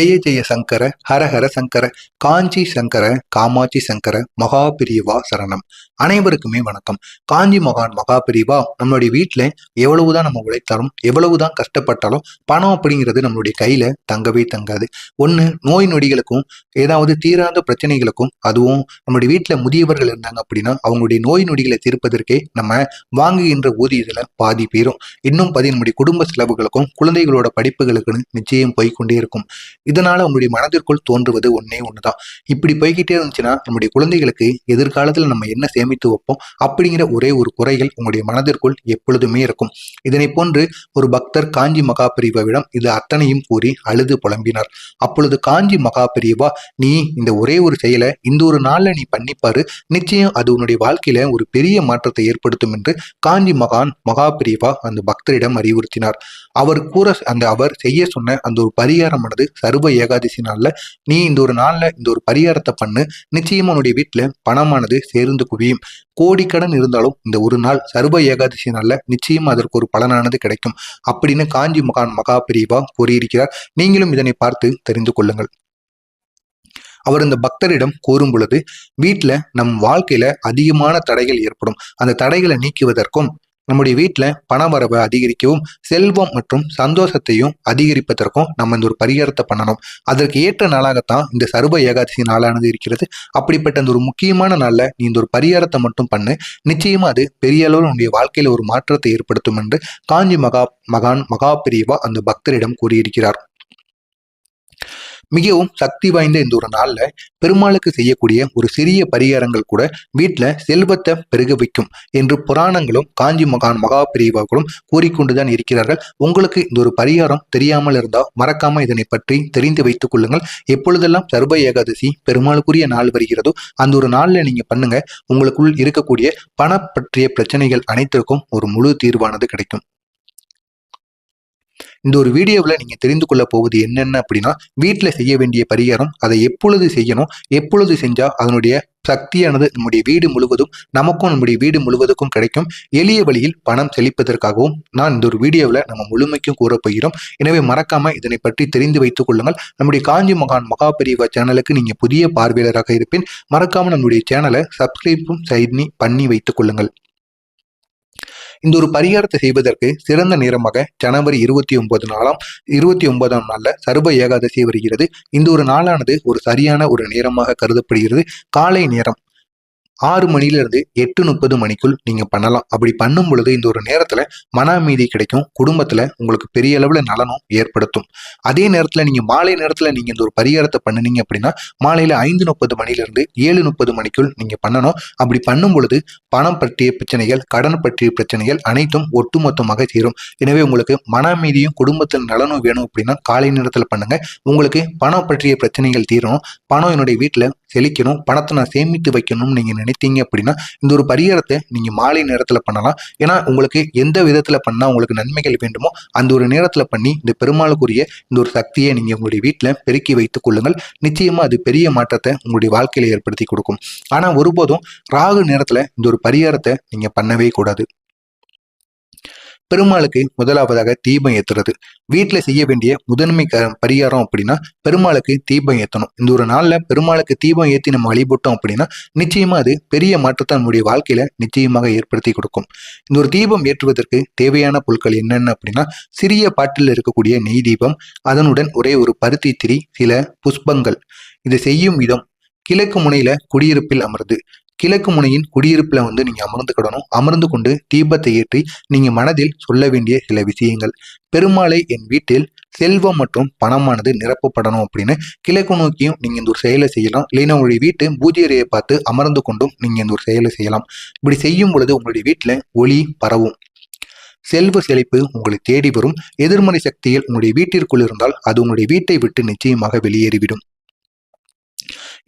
ஜெய ஜெய சங்கர ஹரஹர சங்கர காஞ்சி சங்கர காமாட்சி சங்கர மகாபிரியவா சரணம். அனைவருக்குமே வணக்கம். காஞ்சி மகான் மகாபிரிவா நம்மளுடைய வீட்டில் எவ்வளவுதான் நம்ம உழைத்தாலும் எவ்வளவுதான் கஷ்டப்பட்டாலும் பணம் அப்படிங்கிறது நம்மளுடைய கையில் தங்கவே தங்காது. ஒன்று நோய் நொடிகளுக்கும் ஏதாவது தீராத பிரச்சனைகளுக்கும் அதுவும் நம்மளுடைய வீட்டில் முதியவர்கள் இருந்தாங்க அப்படின்னா அவங்களுடைய நோய் நொடிகளை தீர்ப்பதற்கே நம்ம வாங்குகின்ற ஊதியத்தில் பாதி பேரும். இன்னும் பாதி நம்முடைய குடும்ப செலவுகளுக்கும் குழந்தைகளோட படிப்புகளுக்குன்னு நிச்சயம் போய்க்கொண்டே இருக்கும். இதனால் உங்களுடைய மனதிற்குள் தோன்றுவது ஒன்னே தான் இப்படி போய்கிட்டே இருந்துச்சுன்னா நம்முடைய குழந்தைகளுக்கு எதிர்காலத்தில் நம்ம என்ன சேமித்து வைப்போம். அப்படிங்கிற ஒரே ஒரு குறைகள் உங்களுடைய மனதிற்குள் எப்பொழுதுமே இருக்கும். இதனை போன்று ஒரு பக்தர் காஞ்சி மகாபிரிவாவிடம் இது அத்தனையும் கூறி அழுது புலம்பினார். அப்பொழுது காஞ்சி மகாபிரிவா நீ இந்த ஒரே ஒரு செயலை இந்த ஒரு நாளில் நீ பண்ணிப்பாரு. நிச்சயம் அது உன்னுடைய வாழ்க்கையில ஒரு பெரிய மாற்றத்தை ஏற்படுத்தும் என்று காஞ்சி மகான் மகாபிரிவா அந்த பக்தரிடம் அறிவுறுத்தினார். அவர் கூற அந்த அவர் செய்ய சொன்ன அந்த ஒரு பரிகாரமானது சர்வ ஏகாதசி நாளில் நீ இந்த ஒரு நாளில் இந்த ஒரு பரிகாரத்தை பண்ணு. நிச்சயம் உன்னுடைய வீட்டில் பணமானது சேர்ந்து குவியும். கோடிக்கடன் இருந்தாலும் இந்த ஒரு நாள் சர்வ ஏகாதசி நாள்ல நிச்சயம் அதற்கு ஒரு பலனானது கிடைக்கும். அப்படின்னு காஞ்சி மகான் மகாபிரிவா கூறியிருக்கிறார். நீங்களும் இதனை பார்த்து தெரிந்து கொள்ளுங்கள். அவர் இந்த பக்தரிடம் கூறும் பொழுது வீட்டில் நம் வாழ்க்கையில அதிகமான தடைகள் ஏற்படும். அந்த தடைகளை நீக்குவதற்கும் நம்முடைய வீட்டில் பணவரவை அதிகரிக்கவும் செல்வம் மற்றும் சந்தோஷத்தையும் அதிகரிப்பதற்கும் நம்ம இந்த ஒரு பரிகாரத்தை பண்ணணும். அதற்கு ஏற்ற நாளாகத்தான் இந்த சர்வ ஏகாதசி நாளானது இருக்கிறது. அப்படிப்பட்ட அந்த ஒரு முக்கியமான நாளில் நீ இந்த ஒரு பரிகாரத்தை மட்டும் பண்ணு. நிச்சயமா அது பெரிய அளவில் உன்னுடைய வாழ்க்கையில் ஒரு மாற்றத்தை ஏற்படுத்தும் என்று காஞ்சி மகா மகான் மகா பிரிவா அந்த பக்தரிடம் கூறியிருக்கிறார். மிகவும் சக்தி வாய்ந்த இந்த ஒரு நாள்ல பெருமாளுக்கு செய்யக்கூடிய ஒரு சிறிய பரிகாரங்கள் கூட வீட்டில் செல்வத்தை பெருக வைக்கும் என்று புராணங்களும் காஞ்சி மகான் மகா பிரிவாக்களும் கூறிக்கொண்டுதான் இருக்கிறார்கள். உங்களுக்கு இந்த ஒரு பரிகாரம் தெரியாமல் இருந்தால் மறக்காம இதனை பற்றி தெரிந்து வைத்துக் கொள்ளுங்கள். எப்பொழுதெல்லாம் சர்வ ஏகாதசி பெருமாளுக்குரிய நாள் வருகிறதோ அந்த ஒரு நாளில் நீங்க பண்ணுங்க. உங்களுக்குள் இருக்கக்கூடிய பண பற்றிய பிரச்சனைகள் அனைத்திற்கும் ஒரு முழு தீர்வானது கிடைக்கும். இந்த ஒரு வீடியோவில் நீங்கள் தெரிந்து கொள்ள போவது என்னென்ன அப்படின்னா வீட்டில் செய்ய வேண்டிய பரிகாரம் அதை எப்பொழுது செய்யணும் எப்பொழுது செஞ்சால் அதனுடைய சக்தியானது நம்முடைய வீடு முழுவதும் நமக்கும் நம்முடைய வீடு முழுவதுக்கும் கிடைக்கும். எளிய வழியில் பணம் செழிப்பதற்காகவும் நான் இந்த ஒரு வீடியோவில் நம்ம முழுமைக்கும் கூறப்போகிறோம் எனவே மறக்காம இதனை பற்றி தெரிந்து வைத்துக் கொள்ளுங்கள். நம்முடைய காஞ்சி மகான் மகாபரிவா சேனலுக்கு நீங்கள் புதிய பார்வையாளராக இருப்பேன் மறக்காம நம்முடைய சேனலை சப்ஸ்கிரைப்பும் செய்தி பண்ணி வைத்துக் கொள்ளுங்கள். இந்த ஒரு பரிகாரத்தை செய்வதற்கு சிறந்த நேரமாக ஜனவரி இருபத்தி ஒன்பது நாளாம் இருபத்தி ஒன்பதாம் நாள்ல சர்வ ஏகாதசி வருகிறது. இந்த ஒரு நாளானது ஒரு சரியான ஒரு நேரமாக கருதப்படுகிறது. காலை நேரம் ஆறு மணிலிருந்து எட்டு முப்பது மணிக்குள் நீங்க பண்ணலாம். அப்படி பண்ணும் பொழுது இந்த ஒரு நேரத்துல மன அமைதி கிடைக்கும். குடும்பத்துல உங்களுக்கு பெரிய அளவுல நலனும் ஏற்படுத்தும். அதே நேரத்துல நீங்க மாலை நேரத்துல நீங்க இந்த ஒரு பரிகாரத்தை பண்ணுனீங்க அப்படின்னா மாலையில ஐந்து முப்பது மணிலிருந்து ஏழு முப்பது மணிக்குள் நீங்க பண்ணணும். அப்படி பண்ணும் பொழுது பணம் பற்றிய பிரச்சனைகள் கடன் பற்றிய பிரச்சனைகள் அனைத்தும் ஒட்டுமொத்தமாக தீரும். எனவே உங்களுக்கு மன அமைதியும் குடும்பத்தில் நலனும் வேணும் அப்படின்னா காலை நேரத்துல பண்ணுங்க. உங்களுக்கு பணம் பற்றிய பிரச்சனைகள் தீரும் பணம் என்னுடைய வீட்டுல செழிக்கணும் பணத்தை நான் சேமித்து வைக்கணும்னு நீங்கள் நினைத்தீங்க அப்படின்னா இந்த ஒரு பரிகாரத்தை நீங்கள் மாலை நேரத்தில் பண்ணலாம். ஏன்னா உங்களுக்கு எந்த விதத்தில் பண்ணால் உங்களுக்கு நன்மைகள் வேண்டுமோ அந்த ஒரு நேரத்தில் பண்ணி இந்த பெருமாளுக்குரிய இந்த ஒரு சக்தியை நீங்கள் உங்களுடைய வீட்டில் பெருக்கி வைத்துக் கொள்ளுங்கள். நிச்சயமாக அது பெரிய மாற்றத்தை உங்களுடைய வாழ்க்கையில் ஏற்படுத்தி கொடுக்கும். ஆனால் ஒருபோதும் ராகு நேரத்தில் இந்த ஒரு பரிகாரத்தை நீங்கள் பண்ணவே கூடாது. பெருமாளுக்கு முதலாவதாக தீபம் ஏத்துறது. வீட்டில் செய்ய வேண்டிய முதன்மை பரிகாரம் அப்படின்னா பெருமாளுக்கு தீபம் ஏற்றணும் இந்த ஒரு நாளில் பெருமாளுக்கு தீபம் ஏற்றி நம்ம வழிபட்டோம் அப்படின்னா நிச்சயமா அது பெரிய மாற்றத்தை நம்முடைய வாழ்க்கையில் நிச்சயமாக ஏற்படுத்தி கொடுக்கும். இந்த ஒரு தீபம் ஏற்றுவதற்கு தேவையான பொருட்கள் என்னென்ன அப்படின்னா சிறிய பாட்டில் இருக்கக்கூடிய நெய் தீபம் அதனுடன் ஒரே ஒரு பருத்தி திரி சில புஷ்பங்கள். இதை செய்யும் விதம் கிழக்கு முனையில குடியிருப்பில் அமர்ந்து கிழக்கு முனையின் குடியிருப்பில் வந்து நீங்கள் அமர்ந்துக்கிடணும் அமர்ந்து கொண்டு தீபத்தை ஏற்றி நீங்கள் மனதில் சொல்ல வேண்டிய சில விஷயங்கள். பெருமாளை என் வீட்டில் செல்வம் மற்றும் பணமானது நிரப்பப்படணும் அப்படின்னு கிழக்கு நோக்கியும் நீங்கள் இந்த ஒரு செயலை செய்யலாம். இல்லைன்னா உங்களுடைய வீட்டு பூஜை அறையை பார்த்து அமர்ந்து கொண்டும் நீங்கள் இந்த ஒரு செயலை செய்யலாம். இப்படி செய்யும் பொழுது உங்களுடைய வீட்டில் ஒளி பரவும். செல்வ செழிப்பு உங்களை தேடி வரும். எதிர்மறை சக்திகள் உங்களுடைய வீட்டிற்குள் இருந்தால் அது உங்களுடைய வீட்டை விட்டு நிச்சயமாக வெளியேறிவிடும்.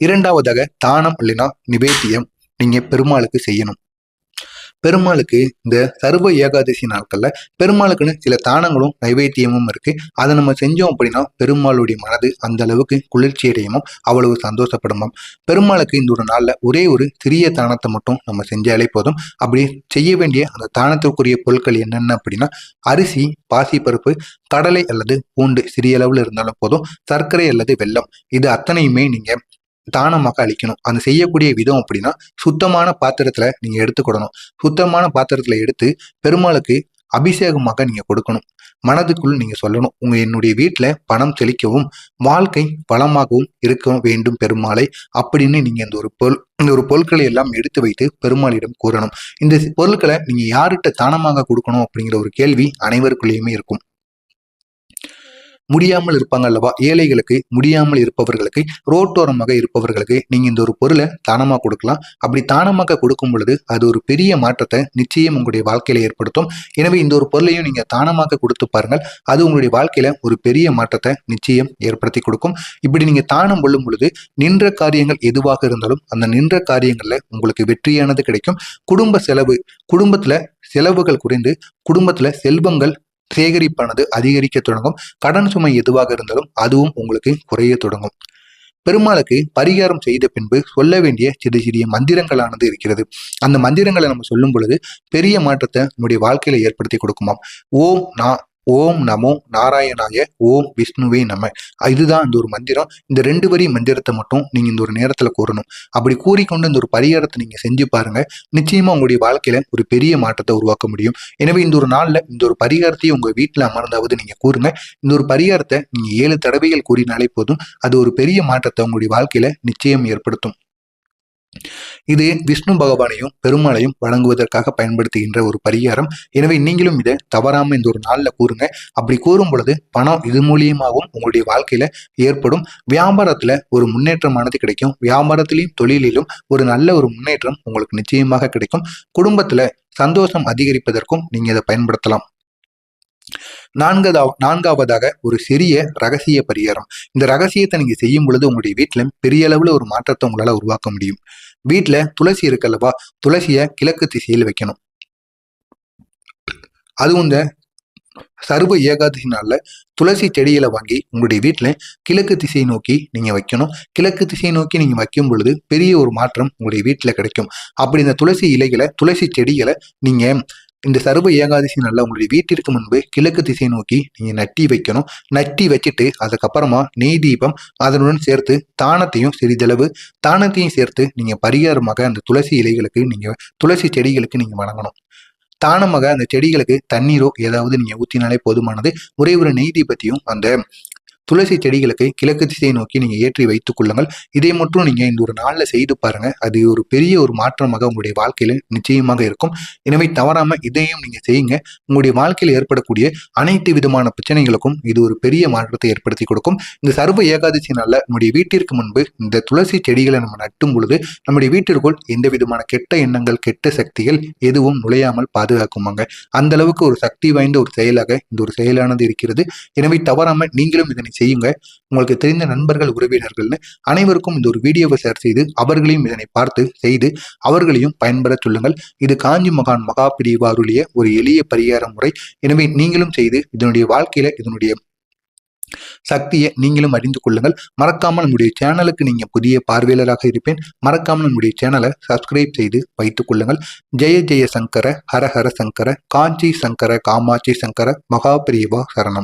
இரண்டாவதாக தானம் இல்லைன்னா நிவேத்தியம். நீங்கள் பெருமாளுக்கு செய்யணும். பெருமாளுக்கு இந்த சர்வ ஏகாதசி நாட்களில் பெருமாளுக்குன்னு சில தானங்களும் நைவேத்தியமும் இருக்குது அதை நம்ம செஞ்சோம் அப்படின்னா பெருமாளுடைய மனது அந்த அளவுக்கு குளிர்ச்சி அடையுமோ அவ்வளவு சந்தோஷப்படுமாம். பெருமாளுக்கு இந்த ஒரு நாளில் ஒரே ஒரு சிறிய தானத்தை மட்டும் நம்ம செஞ்சாலே போதும். அப்படி செய்ய வேண்டிய அந்த தானத்திற்குரிய பொருட்கள் என்னென்ன அப்படின்னா அரிசி பாசிப்பருப்பு கடலை அல்லது பூண்டு சிறிய அளவில் இருந்தாலும் போதும் சர்க்கரை அல்லது வெல்லம். இது அத்தனையுமே நீங்கள் தானமாக அழிக்கணும். அந்த செய்யக்கூடிய விதம் அப்படின்னா சுத்தமான பாத்திரத்தில் நீங்கள் எடுத்துக்கிடணும் சுத்தமான பாத்திரத்தில் எடுத்து பெருமாளுக்கு அபிஷேகமாக நீங்கள் கொடுக்கணும். மனதுக்குள் நீங்கள் சொல்லணும். உங்கள் என்னுடைய வீட்டில் பணம் செழிக்கவும் வாழ்க்கை வளமாகவும் இருக்க வேண்டும் பெருமாளை அப்படின்னு நீங்கள் இந்த ஒரு பொருள் இந்த ஒரு பொருட்களை எல்லாம் எடுத்து வைத்து பெருமாளிடம் கூறணும். இந்த பொருட்களை நீங்கள் யார்கிட்ட தானமாக கொடுக்கணும் அப்படிங்கிற ஒரு கேள்வி அனைவருக்குள்ளேயுமே இருக்கும். முடியாமல் இருப்பாங்க அல்லவா? ஏழைகளுக்கு முடியாமல் இருப்பவர்களுக்கு ரோட்டோரமாக இருப்பவர்களுக்கு நீங்க இந்த ஒரு பொருளை தானமாக கொடுக்கலாம். அப்படி தானமாக கொடுக்கும் பொழுது அது ஒரு பெரிய மாற்றத்தை நிச்சயம் உங்களுடைய வாழ்க்கையில ஏற்படுத்தும். எனவே இந்த ஒரு பொருளையும் நீங்க தானமாக கொடுத்து பாருங்கள். அது உங்களுடைய வாழ்க்கையில ஒரு பெரிய மாற்றத்தை நிச்சயம் ஏற்படுத்தி கொடுக்கும். இப்படி நீங்க தானம் கொள்ளும் பொழுது நின்ற காரியங்கள் எதுவாக இருந்தாலும் அந்த நின்ற காரியங்கள்ல உங்களுக்கு வெற்றியானது கிடைக்கும். குடும்ப செலவு குடும்பத்துல செலவுகள் குறைந்து குடும்பத்துல செல்வங்கள் சேகரிப்பானது அதிகரிக்க தொடங்கும். கடன் சுமை எதுவாக இருந்தாலும் அதுவும் உங்களுக்கு குறைய தொடங்கும். பெருமாளுக்கு பரிகாரம் செய்த பின்பு சொல்ல வேண்டிய சிறு சிறிய மந்திரங்களானது இருக்கிறது. அந்த மந்திரங்களை நம்ம சொல்லும் பொழுது பெரிய மாற்றத்தை நம்முடைய வாழ்க்கையில ஏற்படுத்தி கொடுக்குமாம். ஓம் நான் ஓம் நமோ நாராயணாய ஓம் விஷ்ணுவே நம. இதுதான் இந்த ஒரு மந்திரம். இந்த ரெண்டு வரி மந்திரத்தை மட்டும் நீங்க இந்த ஒரு நேரத்துல கூறணும் அப்படி கூறிக்கொண்டு இந்த ஒரு பரிகாரத்தை நீங்க செஞ்சு பாருங்க. நிச்சயமா உங்களுடைய வாழ்க்கையில ஒரு பெரிய மாற்றத்தை உருவாக்க முடியும். எனவே இந்த ஒரு நாள்ல இந்த ஒரு பரிகாரத்தையும் உங்க வீட்டுல அமர்ந்தாவது நீங்க கூறுங்க. இந்த ஒரு பரிகாரத்தை நீங்க ஏழு தடவைகள் கூறினாலே போதும் அது ஒரு பெரிய மாற்றத்தை உங்களுடைய வாழ்க்கையில நிச்சயம் ஏற்படுத்தும். இது விஷ்ணு பகவானையும் பெருமாளையும் வழங்குவதற்காக பயன்படுத்துகின்ற ஒரு பரிகாரம். எனவே நீங்களும் இதை தவறாம இந்த ஒரு நாளில் கூறுங்க. அப்படி கூறும் பொழுது பணம் இது மூலியமாகவும் உங்களுடைய வாழ்க்கையில ஏற்படும். வியாபாரத்துல ஒரு முன்னேற்றமானது கிடைக்கும். வியாபாரத்திலையும் தொழிலிலும் ஒரு நல்ல ஒரு முன்னேற்றம் உங்களுக்கு நிச்சயமாக கிடைக்கும். குடும்பத்துல சந்தோஷம் அதிகரிப்பதற்கும் நீங்க இதை பயன்படுத்தலாம். நான்கதா நான்காவதாக ஒரு சிறிய ரகசிய பரிகாரம். இந்த ரகசியத்தை நீங்க செய்யும் பொழுது உங்களுடைய வீட்டுல பெரிய அளவுல ஒரு மாற்றத்தை உங்களால உருவாக்க முடியும். வீட்டுல துளசி இருக்கல்லவா துளசியை கிழக்கு திசையில் வைக்கணும். அதுவும் இந்த சர்வ ஏகாதசி நாள்ல துளசி செடிகளை வாங்கி உங்களுடைய வீட்டுல கிழக்கு திசையை நோக்கி நீங்க வைக்கணும். கிழக்கு திசையை நோக்கி நீங்க வைக்கும் பொழுது பெரிய ஒரு மாற்றம் உங்களுடைய வீட்டுல கிடைக்கும். அப்படி இந்த துளசி இலைகளை துளசி செடிகளை நீங்க இந்த சர்வ ஏகாதசி நாளில் உங்களுடைய வீட்டிற்கு முன்பு கிழக்கு திசை நோக்கி நீங்கள் நட்டி வைக்கணும். நட்டி வச்சுட்டு அதுக்கப்புறமா நெய் தீபம் அதனுடன் சேர்த்து தானத்தையும் சிறிதளவு தானத்தையும் சேர்த்து நீங்கள் பரிகாரமாக அந்த துளசி இலைகளுக்கு நீங்கள் துளசி செடிகளுக்கு நீங்கள் வழங்கணும் தானமாக அந்த செடிகளுக்கு தண்ணீரோ ஏதாவது நீங்கள் ஊற்றினாலே போதுமானது. ஒரே ஒரு நெய் தீபத்தையும் அந்த துளசி செடிகளுக்கு கிழக்கு திசையை நோக்கி நீங்கள் ஏற்றி வைத்துக் கொள்ளுங்கள். இதை மட்டும் நீங்க இந்த ஒரு நாளில் செய்து பாருங்க. அது ஒரு பெரிய ஒரு மாற்றமாக உங்களுடைய வாழ்க்கையில் நிச்சயமாக இருக்கும். எனவே தவறாமல் இதையும் நீங்க செய்யுங்க. உங்களுடைய வாழ்க்கையில் ஏற்படக்கூடிய அனைத்து விதமான பிரச்சனைகளுக்கும் இது ஒரு பெரிய மாற்றத்தை ஏற்படுத்தி கொடுக்கும். இந்த சர்வ ஏகாதசி நாள்ல நம்முடைய வீட்டிற்கு முன்பு இந்த துளசி செடிகளை நம்ம நட்டும் பொழுது நம்முடைய வீட்டிற்குள் எந்த விதமான கெட்ட எண்ணங்கள் கெட்ட சக்திகள் எதுவும் நுழையாமல் பாதுகாக்குமாங்க. அந்த அளவுக்கு ஒரு சக்தி வாய்ந்த ஒரு செயலாக இந்த ஒரு செயலானது இருக்கிறது. எனவே தவறாம நீங்களும் இதனை செய்யுங்க. உங்களுக்கு தெரிந்த நண்பர்கள் உறவினர்கள்னு அனைவருக்கும் இந்த ஒரு வீடியோவை ஷேர் செய்து அவர்களையும் இதனை பார்த்து செய்து அவர்களையும் பயன்பெற சொல்லுங்கள். இது காஞ்சி மகான் மகா பிரிவாருடைய ஒரு எளிய பரிகார முறை. எனவே நீங்களும் செய்து இதனுடைய வாழ்க்கையில இதனுடைய சக்தியை நீங்களும் அறிந்து கொள்ளுங்கள். மறக்காமல் நம்முடைய சேனலுக்கு நீங்கள் புதிய பார்வையாளராக இருப்பேன். மறக்காமல் நம்முடைய சேனலை சப்ஸ்கிரைப் செய்து வைத்துக் கொள்ளுங்கள். ஜெய ஜெய சங்கர ஹர ஹர சங்கர காஞ்சி சங்கர காமாட்சி சங்கர மகாபிரியவா சரணம்.